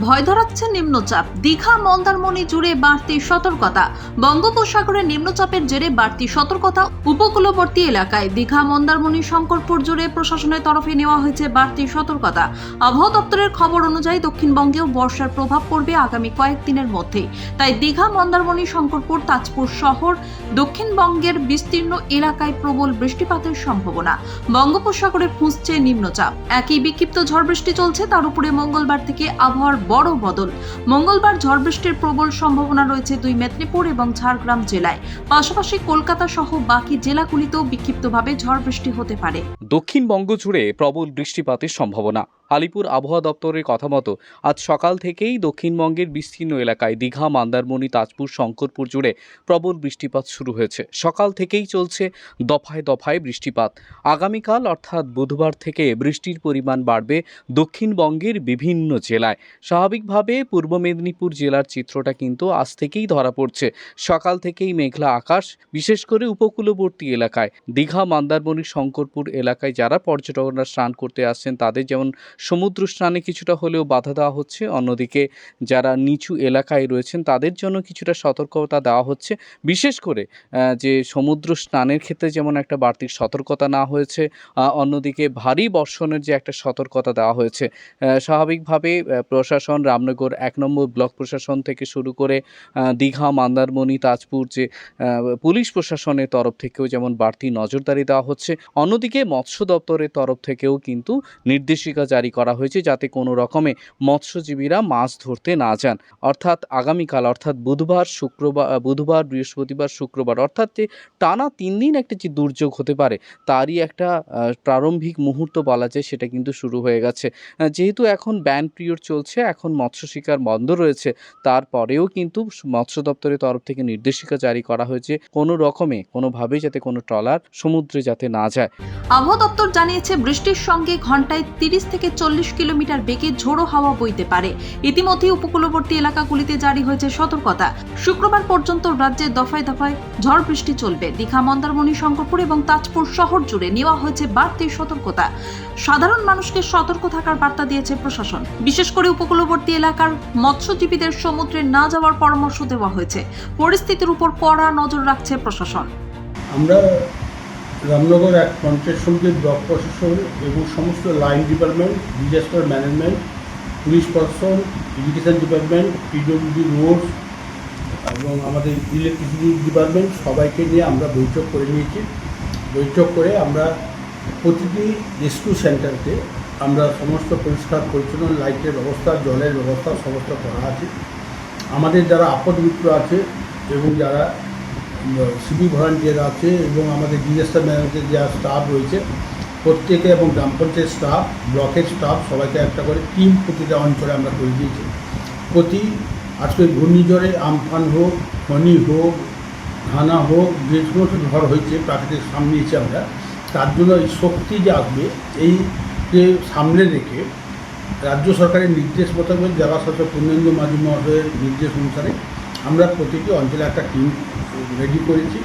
ভয় ধরাচ্ছে নিম্নচাপ। দীঘা, মন্দারমণি জুড়ে বাড়তি সতর্কতা। বঙ্গোপসাগরে নিম্নচাপের জেরে বাড়তি সতর্কতা উপকূলবর্তী এলাকায়। দীঘা, মন্দারমণি, শঙ্করপুর জুড়ে প্রশাসনের তরফে নেওয়া হয়েছে বাড়তি সতর্কতা। আবহাওয়া দপ্তরের খবর অনুযায়ী দক্ষিণবঙ্গেও বর্ষার প্রভাব পড়বে আগামী কয়েকদিনের মধ্যে তাই দীঘা, মন্দারমণি, শঙ্করপুর, তাজপুর শহর দক্ষিণবঙ্গের বিস্তীর্ণ এলাকায় প্রবল বৃষ্টিপাতের সম্ভাবনা। বঙ্গোপসাগরে ফুঁসছে নিম্নচাপ। একই বিক্ষিপ্ত ঝড় বৃষ্টি চলছে। তার উপরে মঙ্গলবার থেকে আবহাওয়ার বড় বদল। মঙ্গলবার ঝড় বৃষ্টির প্রবল সম্ভাবনা রয়েছে দুই মেদিনীপুর এবং ঝাড়গ্রাম জেলায়। পাশাপাশি কলকাতা সহ বাকি জেলাগুলিতেও বিক্ষিপ্তভাবে ঝড় বৃষ্টি হতে পারে। দক্ষিণবঙ্গ জুড়ে প্রবল বৃষ্টিপাতের সম্ভাবনা। আলিপুর আবহাওয়া দপ্তরের কথা মতো, আজ সকাল থেকেই দক্ষিণবঙ্গের বিস্তীর্ণ এলাকায় দীঘা, মন্দারমণি, তাজপুর, শঙ্করপুর জুড়ে প্রবল বৃষ্টিপাত শুরু হয়েছে। সকাল থেকেই চলছে দফায় দফায় বৃষ্টিপাত। আগামীকাল, অর্থাৎ বুধবার থেকে বৃষ্টির পরিমাণ বাড়বে দক্ষিণবঙ্গের বিভিন্ন জেলায়। স্বাভাবিকভাবে পূর্ব মেদিনীপুর জেলার চিত্রটা কিন্তু আজ থেকেই ধরা পড়ছে। সকাল থেকেই মেঘলা আকাশ, বিশেষ করে উপকূলবর্তী এলাকায়। দীঘা, মন্দারমণি, শঙ্করপুর এলাকায় যারা পর্যটকরা স্নান করতে আসছেন, তাদের যেমন সমুদ্র স্নানে কিছুটা হলেও বাধা দেওয়া হচ্ছে। অন্যদিকে যারা নিচু এলাকায় রয়েছেন, তাদের জন্য কিছুটা সতর্কতা দেওয়া হচ্ছে। বিশেষ করে যে সমুদ্র স্নানের ক্ষেত্রে যেমন একটা বাড়তি সতর্কতা না হয়েছে অন্যদিকে ভারী বর্ষণের যে একটা সতর্কতা দেওয়া হয়েছে স্বাভাবিকভাবে প্রশাসন রামনগর এক নম্বর ব্লক প্রশাসন থেকে শুরু করে দীঘা, মন্দারমণি, তাজপুর যে পুলিশ প্রশাসনের তরফ থেকেও যেমন বাড়তি নজরদারি দেওয়া হচ্ছে, অন্যদিকে মৎস্য দপ্তরের তরফ থেকেও কিন্তু নির্দেশিকা জারি করা হয়েছে যাতে কোনো রকমে মৎস্যজীবীরা মাছ ধরতে না যান। অর্থাৎ আগামীকাল, অর্থাৎ বুধবার, শুক্রবার বুধবার, বৃহস্পতিবার, শুক্রবার, অর্থাৎ যে টানা তিন দিন একটা যে দুর্যোগ হতে পারে, তারই একটা প্রারম্ভিক মুহূর্ত বলা যায়, সেটা কিন্তু শুরু হয়ে গেছে। যেহেতু এখন ব্যান পিরিয়ড চলছে, এখন মৎস্য শিকার বন্ধ রয়েছে, তারপরেও কিন্তু মৎস্য দপ্তরের তরফ থেকে নির্দেশিকা জারি করা হয়েছে, কোনো রকমে, কোনোভাবেই যাতে কোনো ট্রলার সমুদ্রে যাতে না যায়। আবহাওয়া দপ্তর জানিয়েছে, বৃষ্টির সঙ্গে ঘন্টায় তিরিশ থেকে চল্লিশ কিলোমিটার বেগে ঝোড়ো হাওয়া বইতে পারে। ইতিমধ্যে উপকূলবর্তী এলাকাগুলিতে জারি হয়েছে সতর্কতা। শুক্রবার পর্যন্ত রাজ্যে দফায় দফায় ঝড় বৃষ্টি চলবে। দীঘা, মন্দারমণি, শঙ্করপুর এবং তাজপুর শহর জুড়ে নেওয়া হয়েছে বাড়তি সতর্কতা। সাধারণ মানুষকে সতর্ক থাকার বার্তা দিয়েছে প্রশাসন। বিশেষ করে উপকূলবর্তী এলাকার মৎস্যজীবীদের সমুদ্রে না যাওয়ার পরামর্শ দেওয়া হয়েছে। পরিস্থিতির উপর কড়া নজর রাখছে প্রশাসন। আমরা রামনগর এক পঞ্চায়েত সমিতির ব্লক প্রশাসন এবং সমস্ত line department, disaster management, police প্রশাসন, এডুকেশন ডিপার্টমেন্ট, পিডব্লিউডি রোড এবং আমাদের ইলেকট্রিসিটি ডিপার্টমেন্ট সবাইকে নিয়ে আমরা বৈঠক করে নিয়েছি। বৈঠক করে আমরা প্রতিটি রেস্কিউ সেন্টারকে আমরা সমস্ত পরিষ্কার, পরিচ্ছন্ন, লাইটের ব্যবস্থা, জলের ব্যবস্থা সমস্ত করা আছে। আমাদের যারা আপদ মিত্র আছে এবং যারা সিভি ভলান্টিয়ার আছে এবং আমাদের ডিজাস্টার ম্যানেজমেন্টের যা স্টাফ রয়েছে, প্রত্যেকে এবং গ্রাম পঞ্চায়েত স্টাফ, ব্লকের স্টাফ, সবাইকে একটা করে টিম প্রতিটা অঞ্চলে আমরা করে দিয়েছি। প্রতি আজকে ঘূর্ণিঝড়ে আমফান হোক ফনি হোক, ঘানা হোক, যে সমস্ত ঝড় হয়েছে প্রাকৃতিক সামনেছি আমরা, তার জন্য এই শক্তি যে আসবে, এই যে সামনে রেখে রাজ্য সরকারের নির্দেশ মোতাবেক জেলা শাসক পূর্ণেন্দু মাঝি মহাশয়ের নির্দেশ অনুসারে আমরা প্রতিটি অঞ্চলে একটা টিম রেডি করেছি।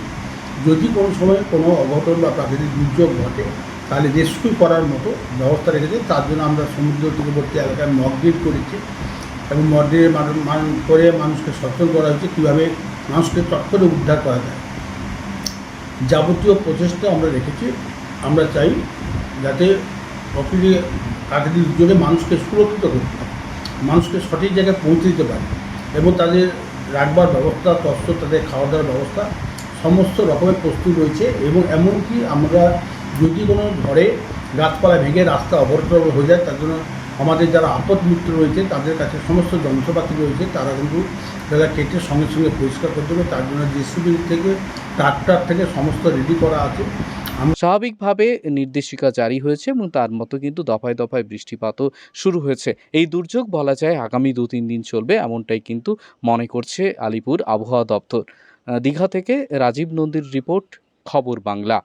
যদি কোনো সময় কোনো অঘটন বা প্রাকৃতিক দুর্যোগ ঘটে, তাহলে রেস্কিউ করার মতো ব্যবস্থা রেখেছি। তার জন্য আমরা সমুদ্র তীরবর্তী এলাকায় মকড্রিল করেছি এবং মকড্রিল করে মানুষকে সচেতন করা হয়েছে কীভাবে মানুষকে চট উদ্ধার করা যায়। যাবতীয় প্রচেষ্টা আমরা রেখেছি। আমরা চাই যাতে প্রকৃতি প্রাকৃতিক দুর্যোগে মানুষকে সুরক্ষিত করতে পারে, মানুষকে সঠিক জায়গায় পৌঁছে দিতে পারে এবং তাদের রাখবার ব্যবস্থা তস্ত্র তাদের খাওয়া দাওয়ার ব্যবস্থা, সমস্ত রকমের প্রস্তুত রয়েছে এবং এমনকি আমরা যদি কোনো ঘরে গাছপালা ভেঙে রাস্তা অবরোধ হয়ে যায়, তার জন্য আমাদের যারা আপদ মিত্র রয়েছে, তাদের কাছে সমস্ত যন্ত্রপাতি রয়েছে, তারা কিন্তু তারা কেটে সঙ্গে সঙ্গে পরিষ্কার করতে হবে। তার জন্য জেসিবি থেকে ট্রাক্টর থেকে সমস্ত রেডি করা আছে। স্বাভাবিকভাবে নির্দেশিকা জারি হয়েছে এবং তার মতো কিন্তু দফায় দফায় বৃষ্টিপাতও শুরু হয়েছে। এই দুর্যোগ বলা যায় আগামী দু তিন দিন চলবে এমনটাই কিন্তু মনে করছে আলিপুর আবহাওয়া দপ্তর। দীঘা থেকে রাজীব নন্দীর রিপোর্ট, খবর বাংলা।